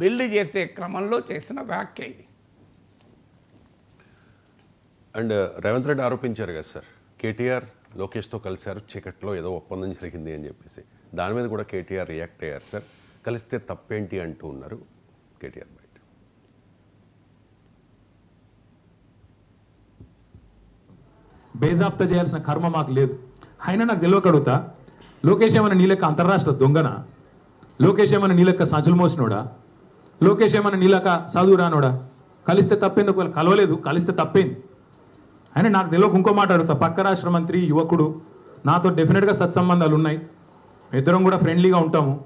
Build చేసే క్రమంలో చేసిన వ్యాఖ్య ఇది. అండ్ రేవంత్ రెడ్డి ఆరోపించారు కదా సార్ కేటీఆర్ లోకేష్తో కలిశారు చీకట్లో ఏదో ఒప్పందం జరిగింది అని చెప్పేసి. దాని మీద కూడా కేటీఆర్ రియాక్ట్ అయ్యారు సార్. కలిస్తే తప్పేంటి అంటూ ఉన్నారు కేటీఆర్ బయట. బేజాప్తా చేయాల్సిన కర్మ మాకు లేదు. అయినా నాకు తెలియక అడుగుతా లోకేష్ ఏమైనా నీ లెక్క అంతర్రాష్ట్ర దొంగనా? లోకేష్ ఏమైనా నీ లెక్క సంచులు మోసినోడా? లోకేష్ ఏమైనా నీలాక చదువు రానోడా? కలిస్తే తప్పేంది ఒకవేళ కలవలేదు కలిస్తే తప్పేంది. అని నాకు తెలియక ఇంకో మాట అడుగుతా. పక్క రాష్ట్ర మంత్రి యువకుడు నాతో డెఫినెట్గా సత్సంబంధాలు ఉన్నాయి. ఇద్దరం కూడా ఫ్రెండ్లీగా ఉంటాము.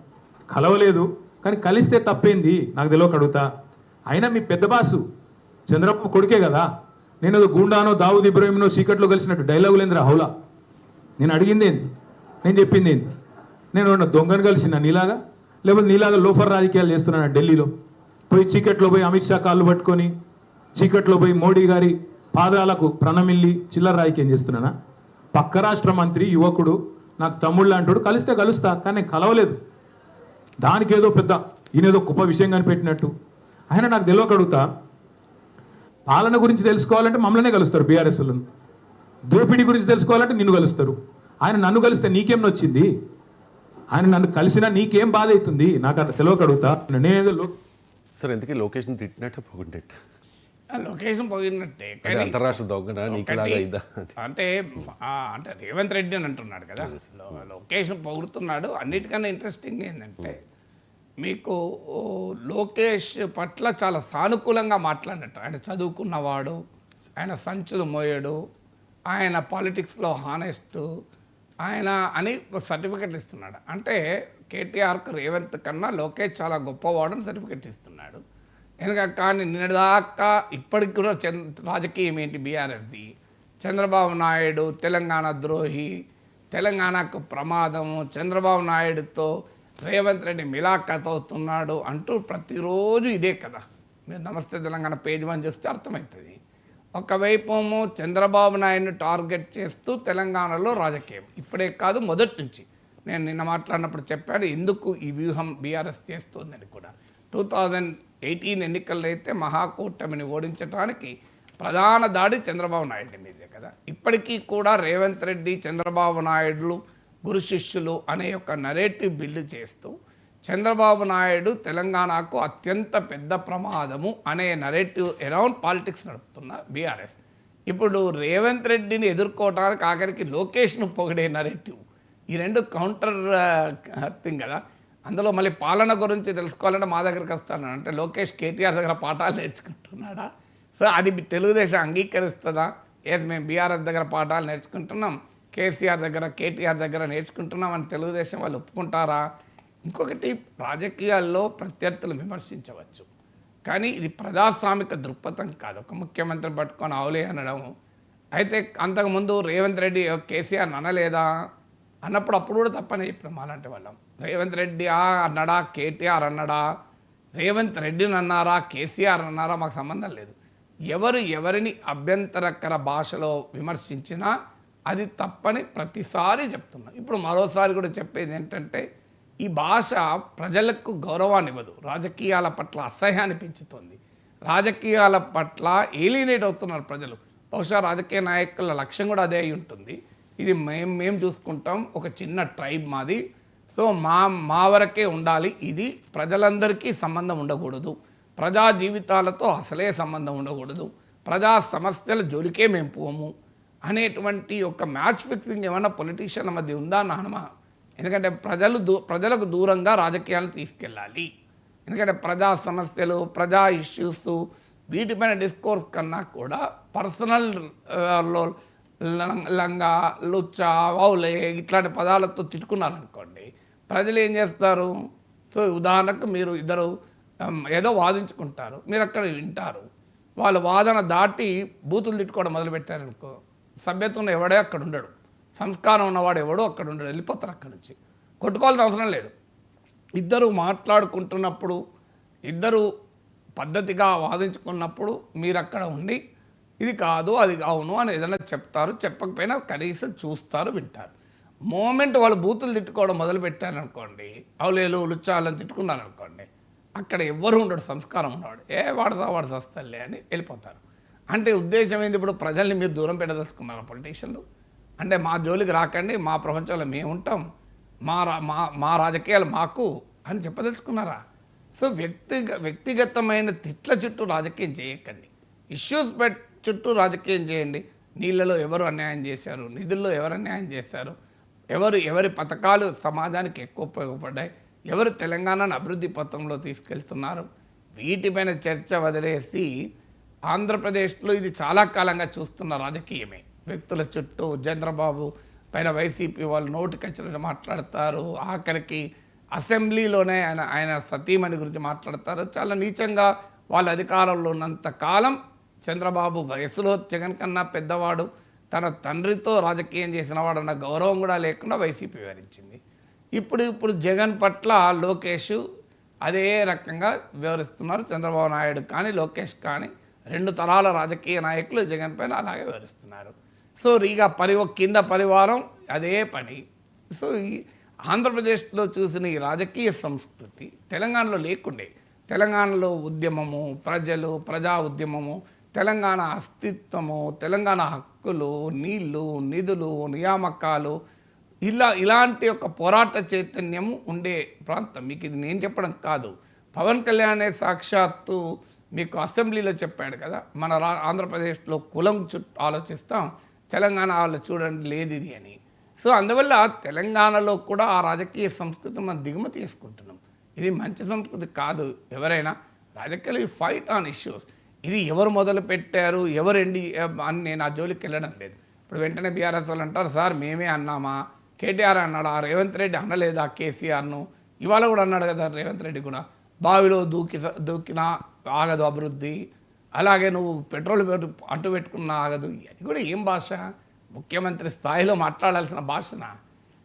కలవలేదు కానీ కలిస్తే తప్పేంది? నాకు తెలియక అడుగుతా. అయినా మీ పెద్ద బాసు చంద్రబాబు కొడుకే కదా. నేను ఏదో గుండానో దావుద్ ఇబ్రాహింనో చీకట్లో కలిసినట్టు డైలాగులు ఏందిరా హౌలా. నేను అడిగింది ఏంది? నేను చెప్పింది ఏంది? నేను దొంగను కలిసిన నీలాగా? లేకపోతే నీలాగా లోఫర్ రాజకీయాలు చేస్తున్నాను ఢిల్లీలో? పోయి చీకట్లో పోయి అమిత్ షా కాళ్ళు పట్టుకొని చీకట్లో పోయి మోడీ గారి పాదాలకు ప్రణమిల్లి చిల్లర ఏం చేస్తున్నానా? పక్క రాష్ట్ర మంత్రి యువకుడు నాకు తమ్ముళ్ళు అంటాడు కలిస్తే కలుస్తా కానీ నేను కలవలేదు. దానికి ఏదో పెద్ద ఈయనేదో గొప్ప విషయం కనిపెట్టినట్టు. ఆయన నాకు తెలియకడుగుతా పాలన గురించి తెలుసుకోవాలంటే మమ్మల్నే కలుస్తారు బీఆర్ఎస్లను. దోపిడీ గురించి తెలుసుకోవాలంటే నిన్ను కలుస్తారు. ఆయన నన్ను కలిస్తే నీకేం నొచ్చింది? ఆయన నన్ను కలిసినా నీకేం బాధ అవుతుంది? నాకు అంత తెలియకడుగుతా నేనేదో సార్ ఎందుకే లొకేషన్ తిట్టినట్టు పోగొట్టేట ఆ లొకేషన్ పోయినట్టే అంటే కానీ అంతరాష్ట్ర దొంగన? నీకులాగా ఇదా అంటే అంటే రేవంత్ రెడ్డి అని అంటున్నాడు కదా. లొకేషన్ పొగుడుతున్నాడు. అన్నిటికన్నా ఇంట్రెస్టింగ్ ఏంటంటే మీకు లోకేష్ పట్ల చాలా సానుకూలంగా మాట్లాడినట్టు. ఆయన చదువుకున్నవాడు ఆయన సంచులు మోయడు ఆయన పాలిటిక్స్లో హానెస్ట్ ఆయన అని సర్టిఫికెట్ ఇస్తున్నాడు. అంటే కేటీఆర్కు రేవంత్ కన్నా లోకేష్ చాలా గొప్పవాడని సర్టిఫికెట్ ఇస్తున్నాడు. ఎందుకంటే కానీ నిన్నదాకా ఇప్పటికి కూడా చంద్ రాజకీయం ఏంటి బీఆర్ఎస్ది? చంద్రబాబు నాయుడు తెలంగాణ ద్రోహి తెలంగాణకు ప్రమాదము చంద్రబాబు నాయుడుతో రేవంత్ రెడ్డి మిలాఖత్ అవుతున్నాడు అంటూ ప్రతిరోజు ఇదే కదా మీరు నమస్తే తెలంగాణ పేజ్ వన్ చూస్తే అర్థమవుతుంది. ఒకవైపు చంద్రబాబు నాయుడుని టార్గెట్ చేస్తూ తెలంగాణలో రాజకీయం. ఇప్పుడే కాదు మొదటి నుంచి. నేను నిన్న మాట్లాడినప్పుడు చెప్పాను ఎందుకు ఈ వ్యూహం బీఆర్ఎస్ చేస్తుందని కూడా. టూ థౌజండ్ ఎయిటీన్ ఎన్నికల్లో అయితే మహాకూటమిని ఓడించడానికి ప్రధాన దాడి చంద్రబాబు నాయుడు మీదే కదా. ఇప్పటికీ కూడా రేవంత్ రెడ్డి చంద్రబాబు నాయుడులు గురు శిష్యులు అనే ఒక నరేటివ్ బిల్డ్ చేస్తూ చంద్రబాబు నాయుడు తెలంగాణకు అత్యంత పెద్ద ప్రమాదము అనే నరేటివ్ అరౌండ్ పాలిటిక్స్ నడుపుతున్న బీఆర్ఎస్. ఇప్పుడు రేవంత్ రెడ్డిని ఎదుర్కోవడానికి ఆఖరికి లోకేష్ను పొగిడే నరేటివ్ ఈ రెండు కౌంటర్ థింగ్ కదా. అందులో మళ్ళీ పాలన గురించి తెలుసుకోవాలంటే మా దగ్గరికి వస్తాను. అంటే లోకేష్ కేటీఆర్ దగ్గర పాఠాలు నేర్చుకుంటున్నాడా? సో అది తెలుగుదేశం అంగీకరిస్తుందా? ఏది మేము బీఆర్ఎస్ దగ్గర పాఠాలు నేర్చుకుంటున్నాం? కేసీఆర్ దగ్గర కేటీఆర్ దగ్గర నేర్చుకుంటున్నాం అని తెలుగుదేశం వాళ్ళు ఒప్పుకుంటారా? ఇంకొకటి రాజకీయాల్లో ప్రత్యర్థులు విమర్శించవచ్చు. కానీ ఇది ప్రజాస్వామిక దృక్పథం కాదు. ఒక ముఖ్యమంత్రి పట్టుకొని ఆవులే అనడం అయితే అంతకుముందు రేవంత్ రెడ్డి కేసీఆర్ అనలేదా? అన్నప్పుడు అప్పుడు కూడా తప్పని చెప్పినాం అలాంటి వాళ్ళం. రేవంత్ రెడ్డి ఆ అన్నాడా కేటీఆర్ అన్నాడా రేవంత్ రెడ్డిని అన్నారా కేసీఆర్ అన్నారా మాకు సంబంధం లేదు. ఎవరు ఎవరిని అభ్యంతరకర భాషలో విమర్శించినా అది తప్పని ప్రతిసారి చెప్తున్నాం. ఇప్పుడు మరోసారి కూడా చెప్పేది ఏంటంటే ఈ భాష ప్రజలకు గౌరవాన్ని ఇవ్వదు. రాజకీయాల పట్ల అసహ్యాన్ని పెంచుతుంది. రాజకీయాల పట్ల ఏలినేట్ అవుతున్నారు ప్రజలు. బహుశా రాజకీయ నాయకుల లక్ష్యం కూడా అదే అయి ఉంటుంది. ఇది మేము మేము చూసుకుంటాం ఒక చిన్న ట్రైబ్ మాది. సో మా మా వరకే ఉండాలి ఇది. ప్రజలందరికీ సంబంధం ఉండకూడదు. ప్రజా జీవితాలతో అసలే సంబంధం ఉండకూడదు. ప్రజా సమస్యల జోలికే మేము పోము. అనేటువంటి ఒక మ్యాచ్ ఫిక్సింగ్ ఏమైనా పొలిటీషియన్ల మధ్య ఉందా నానమా ఎందుకంటే ప్రజలు దూ ప్రజలకు దూరంగా రాజకీయాలు తీసుకెళ్ళాలి. ఎందుకంటే ప్రజా సమస్యలు ప్రజా ఇష్యూస్ వీటిపైన డిస్కోర్స్ కన్నా కూడా పర్సనల్ లంగా లుచ్చ వౌలే ఇట్లాంటి పదాలతో తిట్టుకున్నారనుకోండి ప్రజలు ఏం చేస్తారు? సో ఉదాహరణకు మీరు ఇద్దరు ఏదో వాదించుకుంటారు మీరు అక్కడ వింటారు. వాళ్ళ వాదన దాటి బూతులు తిట్టుకోవడం మొదలుపెట్టారనుకో సభ్యత్వం ఉన్న ఎవడే అక్కడ ఉండడు. సంస్కారం ఉన్నవాడు ఎవడో అక్కడ ఉండడు వెళ్ళిపోతారు అక్కడ నుంచి. కొట్టుకోవాల్సిన అవసరం లేదు. ఇద్దరు మాట్లాడుకుంటున్నప్పుడు ఇద్దరు పద్ధతిగా వాదించుకున్నప్పుడు మీరు అక్కడ ఉండి ఇది కాదు అది అవును అని ఏదైనా చెప్తారు చెప్పకపోయినా కనీసం చూస్తారు వింటారు. మూమెంట్ వాళ్ళు బూతులు తిట్టుకోవడం మొదలు పెట్టారనుకోండి అవులేలు లుచ్చాలని తిట్టుకున్నారనుకోండి అక్కడ ఎవ్వరు ఉండడు సంస్కారం ఉన్నవాడు ఏ వాడతా వాడు సస్తలే అని వెళ్ళిపోతారు. అంటే ఉద్దేశం ఏంది ఇప్పుడు ప్రజల్ని మీరు దూరం పెట్టదలుచుకున్నారు పొలిటీషియన్లు అంటే మా జోలికి రాకండి మా ప్రపంచంలో మేము ఉంటాం మా రా మా మా రాజకీయాలు మాకు అని చెప్పదలుచుకున్నారా? సో వ్యక్తిగ వ్యక్తిగతమైన తిట్ల చుట్టూ రాజకీయం చేయకండి. ఇష్యూస్ పెట్ చుట్టూ రాజకీయం చేయండి. నీళ్ళలో ఎవరు అన్యాయం చేశారు? నిధుల్లో ఎవరు అన్యాయం చేశారు? ఎవరు ఎవరి పథకాలు సమాజానికి ఎక్కువ ఉపయోగపడ్డాయి? ఎవరు తెలంగాణను అభివృద్ధి పథంలో తీసుకెళ్తున్నారు? వీటిపైన చర్చ వదిలేసి ఆంధ్రప్రదేశ్లో ఇది చాలా కాలంగా చూస్తున్న రాజకీయమే. వ్యక్తుల చుట్టూ చంద్రబాబు పైన వైసీపీ వాళ్ళు నోటికొచ్చినట్టు మాట్లాడతారు. ఆఖరికి అసెంబ్లీలోనే ఆయన ఆయన సతీమణి గురించి మాట్లాడతారు. చాలా నీచంగా వాళ్ళ అధికారంలో ఉన్నంత కాలం చంద్రబాబు వయసులో జగన్ కన్నా పెద్దవాడు తన తండ్రితో రాజకీయం చేసిన అన్న గౌరవం కూడా లేకుండా వైసీపీ వివరించింది ఇప్పుడు ఇప్పుడు జగన్ పట్ల లోకేష్ అదే రకంగా వివరిస్తున్నారు చంద్రబాబు నాయుడు కానీ లోకేష్ కానీ రెండు తరాల రాజకీయ నాయకులు జగన్ పైన అలాగే వివరిస్తున్నారు సో ఇక పరి కింద పరివారం అదే పని. సో ఈ ఆంధ్రప్రదేశ్లో చూసిన ఈ రాజకీయ సంస్కృతి తెలంగాణలో లేకుండే. తెలంగాణలో ఉద్యమము ప్రజలు ప్రజా ఉద్యమము తెలంగాణ అస్తిత్వము తెలంగాణ హక్కులు నీళ్ళు నిధులు నియామకాలు ఇలా ఇలాంటి ఒక పోరాట చైతన్యం ఉండే ప్రాంతం. మీకు ఇది నేను చెప్పడం కాదు. పవన్ కళ్యాణే సాక్షాత్తు మీకు అసెంబ్లీలో చెప్పాడు కదా మన రా ఆంధ్రప్రదేశ్లో కులం చుట్టూ ఆలోచిస్తాం తెలంగాణ వాళ్ళు చూడండి లేదు ఇది అని. సో అందువల్ల తెలంగాణలో కూడా ఆ రాజకీయ సంస్కృతి మనం దిగుమతి చేసుకుంటున్నాం. ఇది మంచి సంస్కృతి కాదు ఎవరైనా. రాజకీయాలు ఫైట్ ఆన్ ఇష్యూస్ ఇది ఎవరు మొదలు పెట్టారు ఎవరు ఎండి అని నేను ఆ జోలికి వెళ్ళడం లేదు. ఇప్పుడు వెంటనే బీఆర్ఎస్ వాళ్ళు అంటారు సార్ మేమే అన్నామా? కేటీఆర్ అన్నాడు? ఆ రేవంత్ రెడ్డి అనలేదా కేసీఆర్ను? ఇవాళ కూడా అన్నాడు కదా రేవంత్ రెడ్డి కూడా బావిలో దూకి దూకినా ఆగదు అభివృద్ధి అలాగే నువ్వు పెట్రోల్ పెట్టు అంటు పెట్టుకున్నా ఆగదు. అది కూడా ఏం భాష? ముఖ్యమంత్రి స్థాయిలో మాట్లాడాల్సిన భాషనా?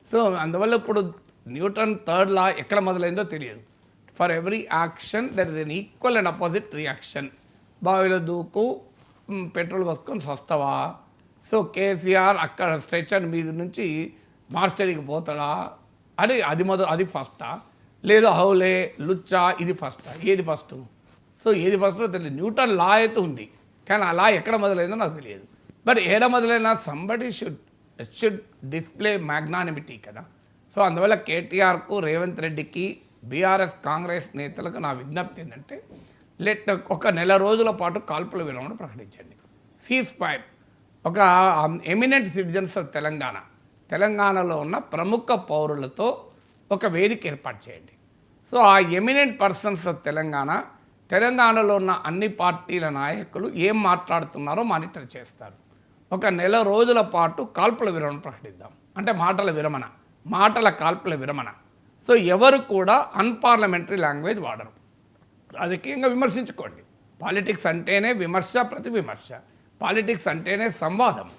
సో అందువల్ల ఇప్పుడు న్యూటన్ థర్డ్ లా ఎక్కడ మొదలైందో తెలియదు. For every action there is an equal and opposite reaction బావిలో దూకు పెట్రోల్ పోసుకొని వస్తావా సో కేసీఆర్ అక్కడ స్ట్రెచర్ మీద నుంచి మార్చడికి పోతాడా? అని అది మొదలు అది ఫస్టా? లేదు హౌలే లుచ్చా ఇది ఫస్టా? ఏది ఫస్ట్? సో ఏది ఫస్ట్ తెలియదు న్యూటన్ లా అయితే ఉంది. కానీ ఆ లా ఎక్కడ మొదలైందో నాకు తెలియదు. బట్ ఏడ మొదలైనా somebody should should display magnanimity కదా. సో అందువల్ల కేటీఆర్కు రేవంత్ రెడ్డికి బీఆర్ఎస్ కాంగ్రెస్ నేతలకు నా విజ్ఞప్తి ఏంటంటే లెట్ ఒక నెల రోజుల పాటు కాల్పుల విరమణ ప్రకటించండి. సీజ్ ఫైర్ ఒక ఎమినెంట్ సిటిజన్స్ ఆఫ్ తెలంగాణ. తెలంగాణలో ఉన్న ప్రముఖ పౌరులతో ఒక వేదిక ఏర్పాటు చేయండి. సో ఆ ఎమినెంట్ పర్సన్స్ ఆఫ్ తెలంగాణ తెలంగాణలో ఉన్న అన్ని పార్టీల నాయకులు ఏం మాట్లాడుతున్నారో మానిటర్ చేస్తారు. ఒక నెల రోజుల పాటు కాల్పుల విరమణ ప్రకటిద్దాం. అంటే మాటల విరమణ. మాటల కాల్పుల విరమణ. సో ఎవరు కూడా అన్పార్లమెంటరీ లాంగ్వేజ్ వాడరు. రాజకీయంగా విమర్శించుకోండి. పాలిటిక్స్ అంటేనే విమర్శ ప్రతి విమర్శ. పాలిటిక్స్ అంటేనే సంవాదం.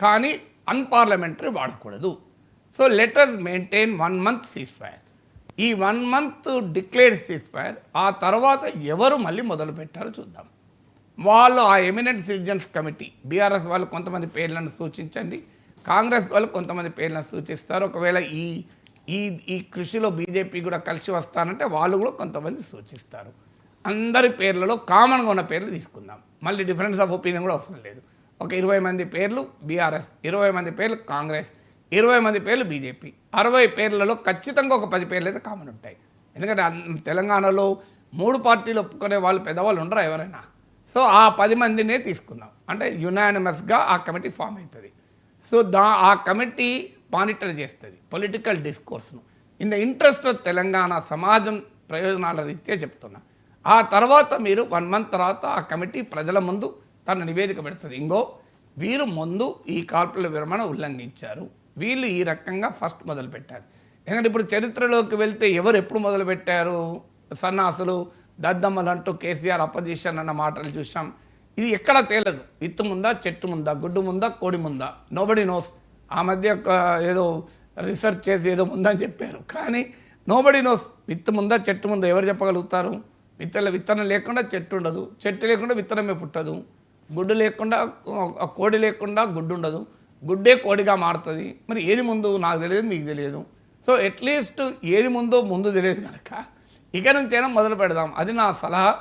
కానీ అన్పార్లమెంటరీ వాడకూడదు. So let us maintain one month ceasefire ఈ one month declare cease fire ఆ తర్వాత ఎవరు మళ్ళీ మొదలు పెట్టారో చూద్దాం. వాళ్ళు ఆ ఎమినెంట్ సిటిజన్స్ కమిటీ బీఆర్ఎస్ వాళ్ళు కొంతమంది పేర్లను సూచించండి. కాంగ్రెస్ వాళ్ళు కొంతమంది పేర్లను సూచిస్తారు. ఒకవేళ ఈ ఈ ఈ కృషిలో బీజేపీ కూడా కలిసి వస్తానంటే వాళ్ళు కూడా కొంతమంది సూచిస్తారు. అందరి పేర్లలో కామన్గా ఉన్న పేర్లు తీసుకుందాం. మళ్ళీ డిఫరెన్స్ ఆఫ్ ఒపీనియన్ కూడా అవసరం లేదు. ఒక ఇరవై మంది పేర్లు బీఆర్ఎస్ ఇరవై మంది పేర్లు కాంగ్రెస్ ఇరవై మంది పేర్లు బీజేపీ. అరవై పేర్లలో ఖచ్చితంగా ఒక పది పేర్లు అయితే కామన్ ఉంటాయి. ఎందుకంటే తెలంగాణలో మూడు పార్టీలు ఒప్పుకునే వాళ్ళు పెద్దవాళ్ళు ఉండరా ఎవరైనా? సో ఆ పది మందినే తీసుకుందాం. అంటే యునానిమస్గా ఆ కమిటీ ఫామ్ అవుతుంది. సో దా ఆ కమిటీ మానిటర్ చేస్తుంది political డిస్కోర్స్ను. In the interest of Telangana సమాజం ప్రయోజనాల రీత్యా చెప్తున్నా. ఆ తర్వాత మీరు వన్ మంత్ తర్వాత ఆ కమిటీ ప్రజల ముందు తన నివేదిక పెడుతుంది. ఇంకో వీరు ముందు ఈ కార్పుల విరమణ ఉల్లంఘించారు. వీళ్ళు ఈ రకంగా ఫస్ట్ మొదలుపెట్టారు. ఎందుకంటే ఇప్పుడు చరిత్రలోకి వెళ్తే ఎవరు ఎప్పుడు మొదలుపెట్టారు? సన్నాసులు దద్దమ్మలు అంటూ కేసీఆర్ అపోజిషన్ అన్న మాటలు చూసాం ఇది ఎక్కడ తేలదు. విత్తు ముందా చెట్టు ముందా గుడ్డు ముందా కోడి ముందా? నోబడి నోస్ ఆ మధ్య ఒక ఏదో రీసెర్చ్ చేసి ఏదో ముందని చెప్పారు. కానీ నోబడి నోస్ విత్తు ముందా చెట్టు ముందా ఎవరు చెప్పగలుగుతారు? విత్తన విత్తనం లేకుండా చెట్టు ఉండదు. చెట్టు లేకుండా విత్తనమే పుట్టదు. గుడ్డు లేకుండా కోడి లేకుండా గుడ్డు ఉండదు. గుడ్డే కోడిగా మారుతుంది. మరి ఏది ముందు? నాకు తెలియదు మీకు తెలియదు. సో అట్లీస్ట్ ఏది ముందో ముందు తెలియదు కనుక ఇక నుంచైనా మొదలు పెడదాం. అది నా సలహా.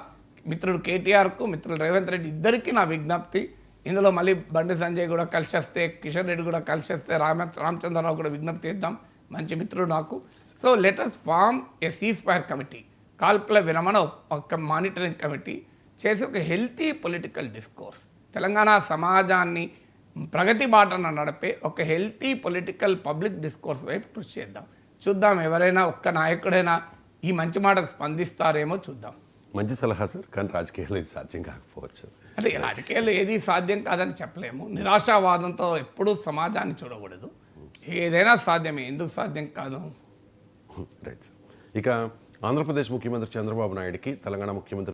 మిత్రుడు కేటీఆర్కు మిత్రుడు రేవంత్ రెడ్డి ఇద్దరికీ నా విజ్ఞప్తి. ఇందులో మళ్ళీ బండి సంజయ్ కూడా కలిసి వస్తే కిషన్ రెడ్డి కూడా కలిసి వస్తే రామ రామచంద్రరావు కూడా విజ్ఞప్తి చేద్దాం. మంచి మిత్రుడు నాకు. So let us form a ceasefire committee కాల్పుల విరమణ ఒక మానిటరింగ్ కమిటీ చేసి ఒక హెల్తీ పొలిటికల్ డిస్కోర్స్. తెలంగాణ సమాజాన్ని ప్రగతి బాటన నడిపే ఒక హెల్తీ పొలిటికల్ పబ్లిక్ డిస్కోర్స్ వైపు కృషి చేద్దాం. చూద్దాం ఎవరైనా ఒక్క నాయకుడైనా ఈ మంచి మాటకు స్పందిస్తారేమో చూద్దాం. మంచి సలహా సార్ కానీ రాజకీయాల్లో ఇది సాధ్యం కాకపోవచ్చు. అంటే రాజకీయాల్లో ఏది సాధ్యం కాదని చెప్పలేము. నిరాశావాదంతో ఎప్పుడూ సమాజాన్ని చూడకూడదు. ఏదైనా సాధ్యమే ఎందుకు సాధ్యం కాదు? Right sir. ఇక ఆంధ్రప్రదేశ్ ముఖ్యమంత్రి చంద్రబాబు నాయుడికి తెలంగాణ ముఖ్యమంత్రి